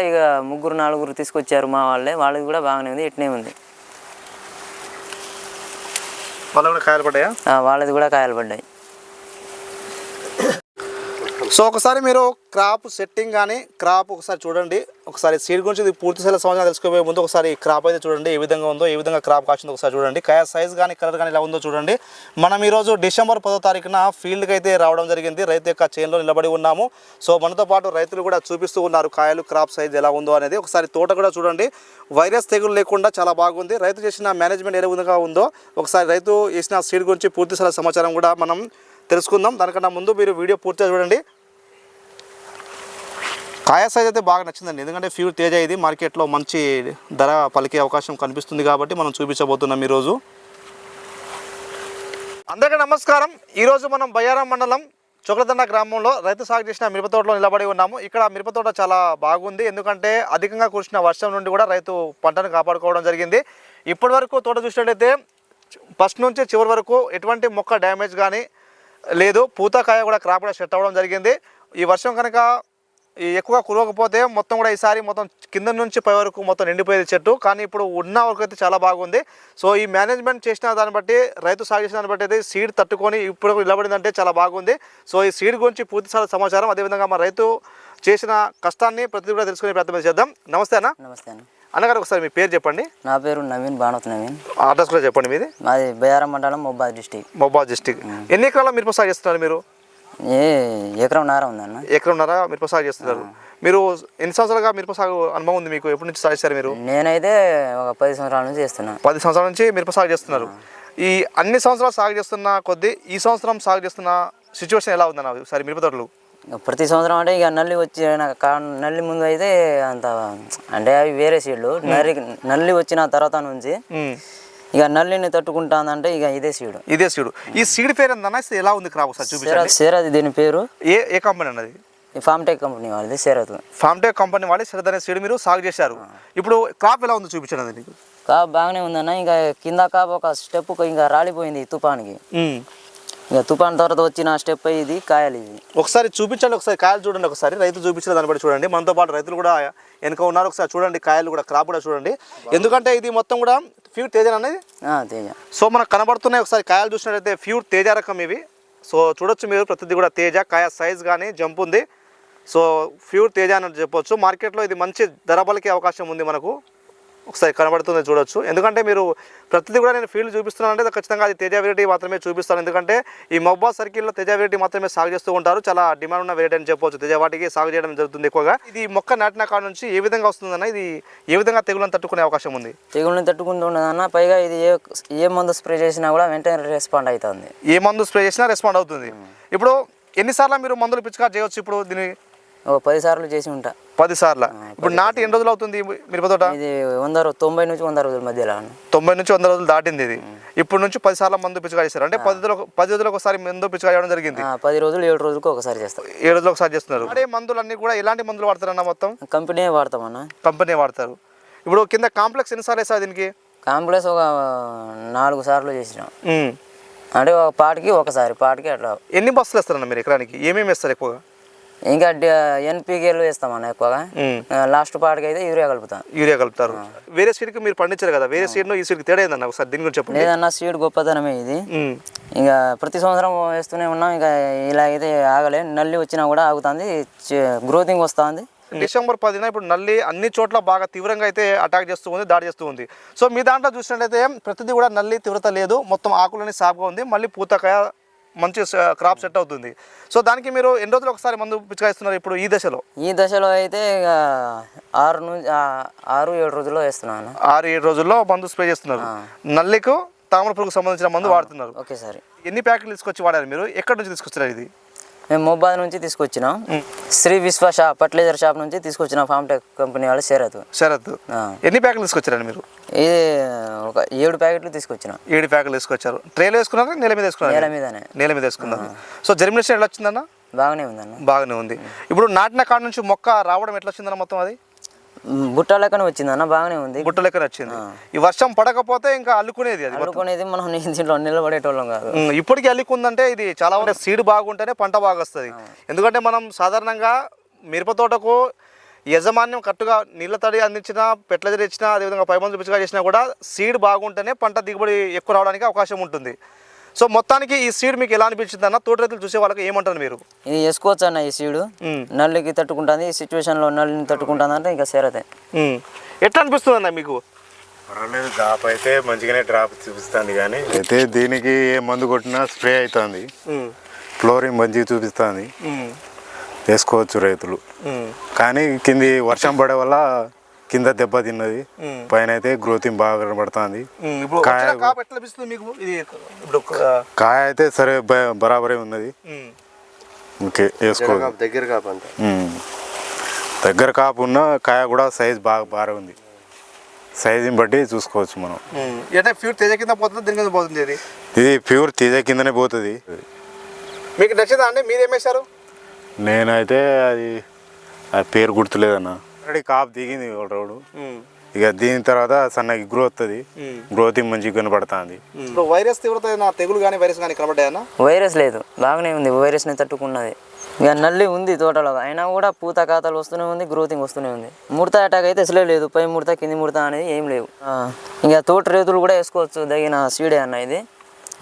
ఇక ముగ్గురు నలుగురు తీసుకొచ్చారు మా వాళ్ళే. వాళ్ళది కూడా బాగానే ఉంది ఇట్నే ఉంది. వాళ్ళ కూడా కాయలు పడ్డాయా? ఆ, వాళ్ళది కూడా కాయలు పడ్డాయి. సో ఒకసారి మీరు క్రాప్ సెట్టింగ్ కానీ క్రాప్ ఒకసారి చూడండి. ఒకసారి సీడ్ గురించి ఇది పూర్తి స్థాయిలో సమాచారం తెలుసుకోబోయే ముందు ఒకసారి క్రాప్ అయితే చూడండి. ఏ విధంగా ఉందో ఏ విధంగా క్రాప్ కాసిందో ఒకసారి చూడండి. కాయ సైజ్ కానీ కలర్ కానీ ఎలా ఉందో చూడండి. మనం ఈరోజు డిసెంబర్ పదో తారీఖున ఫీల్డ్కి అయితే రావడం జరిగింది. రైతు యొక్క చేనులో నిలబడి ఉన్నాము. సో మనతో పాటు రైతులు కూడా చూపిస్తూ ఉన్నారు కాయలు క్రాప్ సైజ్ ఎలా ఉందో అనేది. ఒకసారి తోట కూడా చూడండి. వైరస్ తెగులు లేకుండా చాలా బాగుంది. రైతు చేసిన మేనేజ్మెంట్ ఏ విధంగా ఉందో ఒకసారి రైతు వేసిన సీడ్ గురించి పూర్తి స్థాయి సమాచారం కూడా మనం తెలుసుకుందాం. దానికన్నా ముందు మీరు వీడియో పూర్తిగా చూడండి. కాయ సైజ్ అయితే బాగా నచ్చిందండి. ఎందుకంటే ఫ్యూర్ తేజ ఇది. మార్కెట్లో మంచి ధర పలికే అవకాశం కనిపిస్తుంది కాబట్టి మనం చూపించబోతున్నాం ఈరోజు. అందరికీ నమస్కారం. ఈరోజు మనం బయ్యారం మండలం చొకలదండ గ్రామంలో రైతు సాగు చేసిన మిరప తోటలో నిలబడి ఉన్నాము ఇక్కడ మిరప తోట చాలా బాగుంది. ఎందుకంటే అధికంగా కురిసిన వర్షం నుండి కూడా రైతు పంటను కాపాడుకోవడం జరిగింది. ఇప్పటి వరకు తోట చూసినట్లయితే ఫస్ట్ నుంచి చివరి వరకు ఎటువంటి మొక్క డ్యామేజ్ కానీ లేదు. పూతకాయ కూడా క్రాప్ కూడా సెట్ అవ్వడం జరిగింది. ఈ వర్షం కనుక ఈ ఎక్కువగా కురవకపోతే మొత్తం కూడా ఈసారి మొత్తం కింద నుంచి పై వరకు మొత్తం నిండిపోయేది చెట్టు. కానీ ఇప్పుడు ఉన్న వరకు అయితే చాలా బాగుంది. సో ఈ మేనేజ్మెంట్ చేసిన దాన్ని బట్టి రైతు సాగు చేసిన దాన్ని బట్టి అయితే సీడ్ తట్టుకొని ఇప్పుడు నిలబడిందంటే చాలా బాగుంది. సో ఈ సీడ్ గురించి పూర్తి సమాచారం అదేవిధంగా మా రైతు చేసిన కష్టాన్ని ప్రతి కూడా తెలుసుకునే ప్రయత్నం చేద్దాం. నమస్తే అన్న. నమస్తే అన్న. అన్నగారు ఒకసారి మీ పేరు చెప్పండి. నా పేరు నవీన్ బాణవత్ నవీన్. అడ్రస్ కూడా చెప్పండి మీది. మాది బయారం మండలం మొబ్బాద్ డిస్టిక్. మొబాద్ డిస్టిక్. ఎన్ని ఎకరాల మిరప సాగు చేస్తున్నారు మీరు? ఏ ఎకరం నార ఉందన్న? ఎకరన్నర మిరప సాగు చేస్తున్నారు. మీరు ఎన్ని సంవత్సరాలుగా మిరప సాగు అనుభవం ఉంది మీకు? ఎప్పటి నుంచి సాగు చేస్తారు మీరు? నేనైతే ఒక పది సంవత్సరాల నుంచి చేస్తున్నా. పది సంవత్సరాల నుంచి మిరప సాగు చేస్తున్నారు. ఈ అన్ని సంవత్సరాలు సాగు చేస్తున్న కొద్దీ ఈ సంవత్సరం సాగు చేస్తున్న సిచ్యువేషన్ ఎలా ఉందన్న? సరే మిరప తోటలు. ప్రతి సంవత్సరం అంటే ఇక నల్లి వచ్చిన కా- నల్లి ముందు అయితే అంత అంటే అవి వేరే సీడ్లు. నల్లి నల్లి వచ్చిన తర్వాత నుంచి. ఇక నల్లిని తట్టుకుంటానంటే ఇక ఇదే సీడు. ఇదే సీడు. ఈ సీడ్ పేరు ఏందన్న ఎలా ఉంది క్రాప్ ఒకసారి చూపించండి. సేరత్ దీని పేరు? ఏ ఏ కంపెనీ అన్నది? ఫామ్టెక్ కంపెనీ వాళ్ళది సేరత్ ఫామ్టెక్ కంపెనీ వాళ్ళు శరద్ అనే సీడ్ మీరు సాగు చేశారు. ఇప్పుడు క్రాప్ ఎలా ఉందో చూపించండి అది నీకు. కాపు బాగానే ఉందన్న ఇంకా కింద కాపు ఒక స్టెప్ ఇంకా రాలిపోయింది తుఫాన్కి. ఇక తుఫాన్ తర్వాత వచ్చిన స్టెప్ ఇది కాయలు ఇది ఒకసారి చూపించండి ఒకసారి కాయలు చూడండి ఒకసారి. రైతు చూపించిన దాన్ని బట్టి చూడండి. మనతో పాటు రైతులు కూడా వెనక ఉన్నారు. ఒకసారి చూడండి కాయలు కూడా క్రాప్ కూడా చూడండి. ఎందుకంటే ఇది మొత్తం కూడా ఫ్యూర్ తేజ అనేది తేజ. సో మనకు కనబడుతున్నాయి ఒకసారి కాయలు చూసినట్లయితే ప్యూర్ తేజ రకం ఇవి. సో చూడొచ్చు మీరు ప్రతిదీ కూడా తేజ కాయ సైజ్ కానీ జంప్ ఉంది. సో ప్యూర్ తేజ అని చెప్పొచ్చు. మార్కెట్లో ఇది మంచి ధర పలికే అవకాశం ఉంది మనకు. ఒకసారి కనబడుతుంది చూడొచ్చు. ఎందుకంటే మీరు ప్రతిదీ కూడా నేను ఫీల్డ్ చూపిస్తున్నానంటే ఖచ్చితంగా అది తేజ వెరైటీ మాత్రమే చూపిస్తాను. ఎందుకంటే ఈ మొబ్బా సర్కిల్లో తేజ వెరైటీ మాత్రమే సాగు చేస్తూ ఉంటారు. చాలా డిమాండ్ ఉన్న వెరైటీ అని చెప్పొచ్చు. తేజ వాటికి సాగు చేయడం జరుగుతుంది ఎక్కువగా. ఇది మొక్క నాటిన కాడ నుంచి ఏ విధంగా వస్తుందన్న ఇది ఏ విధంగా తెగులను తట్టుకునే అవకాశం ఉంది? తెగుళ్ళని తట్టుకుంటున్నదన్న పైగా ఇది ఏ ఏ మందు స్ప్రే చేసినా కూడా వెంటనే రెస్పాండ్ అవుతుంది. ఏ మందు స్ప్రే చేసినా రెస్పాండ్ అవుతుంది. ఇప్పుడు ఎన్నిసార్లు మీరు మందులు పిచికారు చేయొచ్చు? ఇప్పుడు దీని ఒక పది సార్లు చేసి ఉంటా. పది సార్లు? ఇప్పుడు నాటి ఎన్ని రోజులు అవుతుంది ఈ మిరప తోట ఇది వంద రో- తొంభై నుంచి వంద రోజుల మధ్యలో. తొంభై నుంచి వంద రోజులు దాటింది ఇది. ఇప్పుడు నుంచి పది సార్లు మందు పిచికారు చేస్తారు. అంటే పది రోజులకు పది రోజులకు ఒకసారి మందు పిచికారు చేయడం జరిగింది. ఆ, పది రోజులు ఏడు రోజులకు ఒకసారి చేస్తాం ఏడు రోజులకు ఒకసారి చేస్తున్నారు. అదే మందులు అన్ని కూడా ఎలాంటి మందులు వాడతారన్న మొత్తం? కంపెనీ వాడతామన్న కంపెనీ వాడతారు. ఇప్పుడు కింద కాంప్లెక్స్ ఎన్నిసార్లు వేస్తారు దీనికి? కాంప్లెక్స్ ఒక నాలుగు సార్లు చేసినాం. అంటే ఒక పాటికి ఒకసారి పాటికి అట్లా. ఎన్ని బస్సులు వేస్తారన్న మీరు ఎకరానికి? ఏమేమి వేస్తారు ఎక్కువగా? ఇంకా ఎన్పికేలు వేస్తామన్న ఎక్కువగా. లాస్ట్ పాటికి అయితే యూరియా కలుపుతాం. యూరియా కలుపుతారు. వేరే సీడ్కి మీరు పండించారు కదా వేరే సీడ్ను ఈ సీడ్కి తేడా ఏందన్న ఒకసారి దీని గురించి చెప్పండి. లేదన్న సీడ్ గొప్పతనమే ఇది. ఇక ప్రతి సంవత్సరం వేస్తూనే ఉన్నాం ఇక ఇలా అయితే ఆగలే. నల్లి వచ్చినా కూడా ఆగుతుంది గ్రోతింగ్ వస్తుంది. డిసెంబర్ పదిన ఇప్పుడు నల్లి అన్ని చోట్ల బాగా తీవ్రంగా అయితే అటాక్ చేస్తూ ఉంది దాడి చేస్తూ ఉంది. సో మీ దాంట్లో చూసినట్లయితే ప్రతిదీ కూడా నల్లి తీవ్రత లేదు మొత్తం ఆకులని సాగుగా ఉంది మళ్ళీ పూతకాయ మంచి క్రాప్ సెట్ అవుతుంది. సో దానికి మీరు ఎన్ని రోజులు ఒకసారి మందు పిచ్చుకాయిస్తున్నారు ఇప్పుడు ఈ దశలో? ఈ దశలో అయితే ఆరు నుంచి ఆరు ఏడు రోజుల్లో వేస్తున్నాను. ఆరు ఏడు రోజుల్లో మందు స్ప్రే చేస్తున్నారు. నల్లికు తామర పురుగుకు సంబంధించిన మందు వాడుతున్నారు. ఒకేసారి ఎన్ని ప్యాకెట్లు తీసుకొచ్చి వాడారు మీరు? ఎక్కడి నుంచి తీసుకొచ్చారు ఇది? మేము మొబైల్ నుంచి తీసుకొచ్చినాం. శ్రీ విశ్వ షాప్ ఫర్టిలైజర్ షాప్ నుంచి తీసుకొచ్చినాం. ఫామ్ టెక్ కంపెనీ వాళ్ళు శరత్. శరత్. ఎన్ని ప్యాకెట్లు తీసుకొచ్చారండి మీరు? ఇది ఒక ఏడు ప్యాకెట్లు తీసుకొచ్చినాం. ఏడు ప్యాకెట్లు తీసుకొచ్చారు. ట్రేలో వేసుకున్నారా? నేల మీద వేసుకున్నారు? నేల మీదనే. నేల మీద వేసుకున్నారు. సో జర్మినేషన్ ఎలా వచ్చిందన్న? బాగానే ఉందన్న. బాగానే ఉంది. ఇప్పుడు నాటిన కాడ నుంచి మొక్క రావడం ఎట్లా వచ్చిందన్న మొత్తం అది? బుట్ట లెక్కన వచ్చిందన్న బాగానే ఉంది. గుట్ట లెక్కన వచ్చింది ఈ వర్షం పడకపోతే ఇంకా అల్లుకునేది అది అనుకునేది మనం దీంట్లో నిలబడేటోళ్ళం కాదు. ఇప్పటికీ అల్లుకుందంటే ఇది చాలా వరకు సీడ్ బాగుంటేనే పంట బాగా వస్తుంది ఎందుకంటే మనం సాధారణంగా మిరప తోటకు యజమాన్యం కట్టుగా నీళ్ళ తడి అందించినా ఫెర్టిలైజర్ ఇచ్చినా అదేవిధంగా పై మందులు పిచ్చిగా చేసినా కూడా సీడ్ బాగుంటేనే పంట దిగుబడి ఎక్కువ రావడానికి అవకాశం ఉంటుంది. సో మొత్తానికి ఈ సీడ్ మీకు ఎలా అనిపించింది అన్న తోట రైతులు చూసే వాళ్ళకి ఏమంటారు మీరు ఇది వేసుకోవచ్చు అన్న ఈ సీడు. నల్లికి తట్టుకుంటుంది ఈ సిచ్యువేషన్లో నల్లిని తట్టుకుంటుంది అంటే ఇంకా సేరతే. ఎట్లా అనిపిస్తుంది అన్న మీకు పర్వాలేదు డ్రాప్ అయితే మంచిగానే డ్రాప్ చూపిస్తుంది కానీ అయితే దీనికి ఏ మందు కొట్టినా స్ప్రే అవుతుంది. ఫ్లోరింగ్ మంచిగా చూపిస్తుంది. వేసుకోవచ్చు రైతులు. కానీ కింది వర్షం పడే వల్ల కింద దెబ్బ తిన్నది. పైన అయితే గ్రోతింగ్ బాగా కనబడుతుంది. కాయ- వచ్చిన కాపు ఎట్లా అనిపిస్తుంది మీకు? ఇది ఇప్పుడు ఒక- కాయ అయితే సరే బ- బరాబరే ఉన్నది. ఓకే వేసుకో దగ్గర ఉమ్. దగ్గర కాపు ఉన్న కాయ కూడా సైజ్ బాగా బాగా ఉంది. సైజుని బట్టి చూసుకోవచ్చు మనం. అంటే ఫ్యూర్ తేజ కింద పోతుంది దీని కింద పోతుంది ఇది? ఇది ప్యూర్ తీజ కిందనే పోతుంది. మీకు నచ్చిందా అండి? మీరు ఏం వేశారు? నేనైతే అది ఆ పేరు గుర్తులేదన్న. ఆల్రెడీ కాపు దిగింది ఒక రోడ్డు. ఇక దీని తర్వాత సన్నగా గ్రో వస్తుంది ఉమ్. గ్రోతింగ్ మంచిగా కనబడుతుంది. ఇప్పుడు వైరస్ తీవ్రత ఏదైనా తెగులు కానీ వైరస్ కానీ కనబడ్డాయన్నా వైరస్ లేదు. బాగానే ఉంది. వైరస్ని తట్టుకున్నది. ఇక నల్లి ఉంది తోటలో. అయినా కూడా పూత ఖాతాలు వస్తూనే ఉంది గ్రోతింగ్ వస్తూనే ఉంది. ముడత అటాక్ అయితే అసలే లేదు. పై ముడత కింది ముడత అనేది ఏం లేవు. ఇంకా తోట రైతులు కూడా వేసుకోవచ్చు. తగిన సీడే అన్న ఇది.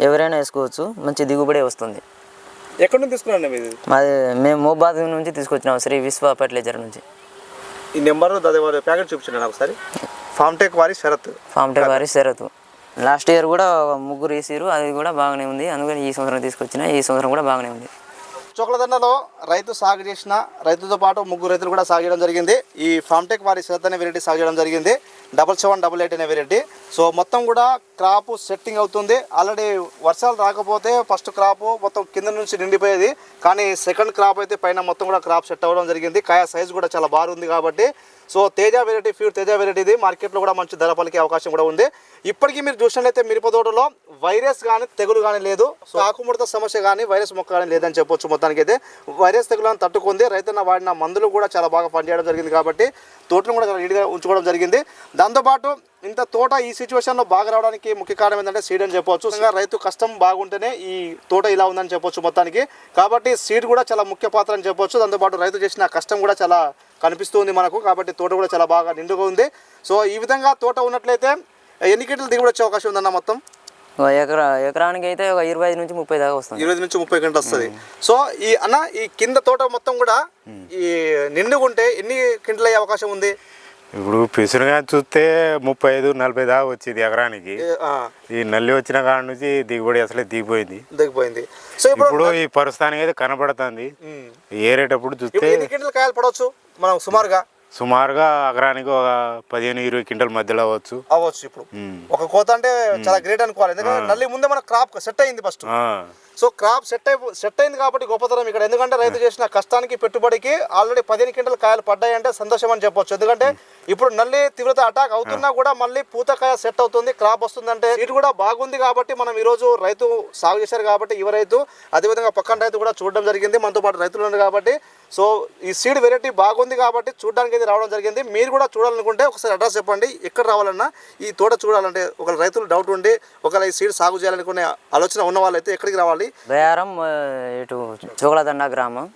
ఎవరైనా వేసుకోవచ్చు. మంచి దిగుబడి వస్తుంది. ఎక్కడి నుంచి తీసుకున్నాండి మీది? మాది మేము మోబాద్ నుంచి తీసుకొచ్చినాం. శ్రీ విశ్వ ఫర్టిలైజర్ నుంచి. ఈ నెంబర్ ప్యాకెట్ చూపించండి నాకు ఒకసారి. ఫామ్ టెక్ వారి షరత్ ఫామ్ టే వారి శరతు. లాస్ట్ ఇయర్ కూడా ముగ్గురు వేసారు అది కూడా బాగానే ఉంది. అందుకని ఈ సంవత్సరం తీసుకొచ్చిన ఈ సంవత్సరం కూడా బాగానే ఉంది. చోకలదండలో రైతు సాగు చేసిన రైతుతో పాటు ముగ్గురు రైతులు కూడా సాగు చేయడం జరిగింది. ఈ ఫామ్టెక్ వారి శ్రద్ధ అనే వెరైటీ సాగు చేయడం జరిగింది. డబల్ సెవెన్ డబల్ ఎయిట్ అనే వెరైటీ సో మొత్తం కూడా క్రాప్ సెట్టింగ్ అవుతుంది. ఆల్రెడీ వర్షాలు రాకపోతే ఫస్ట్ క్రాప్ మొత్తం కింద నుంచి నిండిపోయేది. కానీ సెకండ్ క్రాప్ అయితే పైన మొత్తం కూడా క్రాప్ సెట్ అవ్వడం జరిగింది. కాయ సైజ్ కూడా చాలా బాగుంది కాబట్టి. So Teja variety pure Teja variety ఇది. మార్కెట్లో కూడా మంచి ధర పలికే అవకాశం కూడా ఉంది. ఇప్పటికీ మీరు చూసినట్లయితే మిరప తోటలో వైరస్ కానీ తెగులు కానీ లేదు. సో ఆకుముడత సమస్య కానీ వైరస్ మొక్క కానీ లేదని చెప్పొచ్చు మొత్తానికి అయితే వైరస్ తెగులను తట్టుకుంది. రైతన్న వాడిన మందులు కూడా చాలా బాగా పనిచేయడం జరిగింది కాబట్టి తోటను కూడా నీట్గా ఉంచుకోవడం జరిగింది. దాంతోపాటు ఇంత తోట ఈ సిచ్యువేషన్లో బాగా రావడానికి ముఖ్య కారణం ఏంటంటే సీడ్ అని చెప్పొచ్చు. ఇంకా రైతు కష్టం బాగుంటేనే ఈ తోట ఇలా ఉందని చెప్పొచ్చు మొత్తానికి. కాబట్టి సీడ్ కూడా చాలా ముఖ్య పాత్ర అని చెప్పొచ్చు. దాంతోపాటు రైతు చేసిన కష్టం కూడా చాలా కనిపిస్తుంది మనకు. కాబట్టి తోట కూడా చాలా బాగా నిండుగా ఉంది. సో ఈ విధంగా తోట ఉన్నట్లయితే ఎన్ని కింటలు దిగుబడి వచ్చే అవకాశం ఉందన్న మొత్తం? ఎకరా ఎకరానికి అయితే ఒక ఇరవై ఐదు నుంచి ముప్పై దాకా వస్తుంది. ఇరవై నుంచి ముప్పై గంటలు వస్తుంది. సో ఈ అన్న ఈ కింద తోట మొత్తం కూడా ఈ నిండుగా ఉంటే ఎన్ని కింటలు అయ్యే అవకాశం ఉంది? ఇప్పుడు పిసురుగా చూస్తే ముప్పై ఐదు నలభై దాకా వచ్చింది ఎకరానికి. ఈ నల్లి వచ్చిన కాడ నుంచి దిగుబడి అసలే దిగిపోయింది. దిగిపోయింది. సో ఇప్పుడు ఈ పరుస్థానికి అయితే కనబడుతుంది. ఏరేటప్పుడు చూస్తే కాయలు పడవచ్చు? మనం సుమారుగా? సుమారుగా ఎకరానికి ఒక పదిహేను ఇరవై క్వింటల్ మధ్యలో అవ్వచ్చు. అవ్వచ్చు ఇప్పుడు. ఒక కోత అంటే చాలా గ్రేట్ అనుకోవాలి. ఎందుకంటే నల్లి ముందే మన క్రాప్ సెట్ అయింది ఫస్ట్. సో క్రాప్ సెట్ అయి సెట్ అయింది కాబట్టి గొప్పతనం ఇక్కడ. ఎందుకంటే రైతు చేసిన కష్టానికి పెట్టుబడికి ఆల్రెడీ పదిహేను క్వింటల్ కాయలు పడ్డాయి అంటే సంతోషం అని చెప్పొచ్చు. ఎందుకంటే ఇప్పుడు నల్లి తీవ్రత అటాక్ అవుతున్నా కూడా మళ్ళీ పూతకాయ సెట్ అవుతుంది క్రాప్ వస్తుందంటే ఇది కూడా బాగుంది కాబట్టి మనం ఈరోజు రైతు సాగు చేశారు కాబట్టి యువ రైతు అదేవిధంగా పక్కన రైతు కూడా చూడడం జరిగింది. మనతో పాటు రైతులు ఉన్నారు కాబట్టి సో ఈ సీడ్ వెరైటీ బాగుంది కాబట్టి చూడడానికి అయితే రావడం జరిగింది. మీరు కూడా చూడాలనుకుంటే ఒకసారి అడ్రస్ చెప్పండి. ఎక్కడ రావాలన్నా ఈ తోట చూడాలంటే ఒక రైతులు డౌట్ ఉండి ఒకవేళ ఈ సీడ్ సాగు చేయాలనుకునే ఆలోచన ఉన్న వాళ్ళైతే ఎక్కడికి రావాలి? బయారం ఆ, ఇటు చోకలదండ గ్రామం.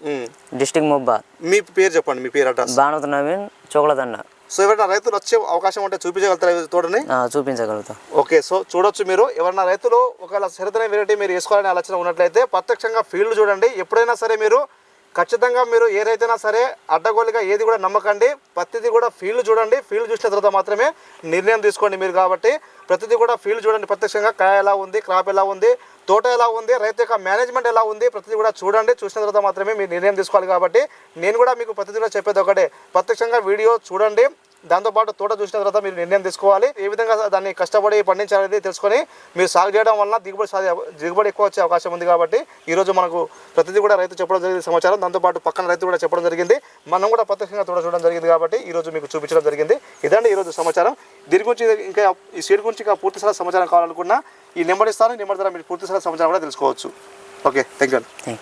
డిస్టిక్ మొబ్బా. మీ పేరు చెప్పండి మీ పేరు అడ్రస్. బాణవత నవీన్ చోకలదండ. సో ఎవరైనా రైతులు వచ్చే అవకాశం ఉంటే చూపించగలుగుతారు తోటని? ఆ, చూపించగలుగుతాం. ఓకే సో చూడొచ్చు మీరు. ఎవరైనా రైతులు ఒకవేళ సరితైన వెరైటీ మీరు వేసుకోవాలని ఆలోచన ఉన్నట్లయితే ప్రత్యక్షంగా ఫీల్డ్ చూడండి. ఎప్పుడైనా సరే మీరు ఖచ్చితంగా మీరు ఏదైతేనా సరే అడ్డగోలుగా ఏది కూడా నమ్మకండి. ప్రతిదీ కూడా ఫీల్డ్ చూడండి. ఫీల్డ్ చూసిన తర్వాత మాత్రమే నిర్ణయం తీసుకోండి మీరు కాబట్టి. ప్రతిదీ కూడా ఫీల్డ్ చూడండి ప్రత్యక్షంగా కాయ ఎలా ఉంది క్రాప్ ఎలా ఉంది తోట ఎలా ఉంది రైతు యొక్క మేనేజ్మెంట్ ఎలా ఉంది ప్రతిదీ కూడా చూడండి. చూసిన తర్వాత మాత్రమే మీరు నిర్ణయం తీసుకోవాలి కాబట్టి నేను కూడా మీకు ప్రతిదీ కూడా చెప్పేది ఒకటే. ప్రత్యక్షంగా వీడియో చూడండి. దాంతోపాటు తోట చూసిన తర్వాత మీరు నిర్ణయం తీసుకోవాలి. ఏ విధంగా దాన్ని కష్టపడి పండించాలనేది తెలుసుకొని మీరు సాగు చేయడం వలన దిగుబడి సాధి దిగుబడి ఎక్కువ వచ్చే అవకాశం ఉంది కాబట్టి ఈరోజు మనకు ప్రతిదీ కూడా రైతు చెప్పడం జరిగింది సమాచారం. దాంతోపాటు పక్కన రైతు కూడా చెప్పడం జరిగింది. మనం కూడా ప్రత్యక్షంగా తోట చూడడం జరిగింది కాబట్టి ఈరోజు మీకు చూపించడం జరిగింది. ఇదండి ఈరోజు సమాచారం. దీని గురించి ఇంకా ఈ సీడ్ గురించి ఇంకా పూర్తి స్థాయి సమాచారం కావాలనుకున్నా ఈ నెంబర్ ఇస్తాను. నెంబర్ ద్వారా మీరు పూర్తి స్థాయి సమాచారం కూడా తెలుసుకోవచ్చు. Okay thank you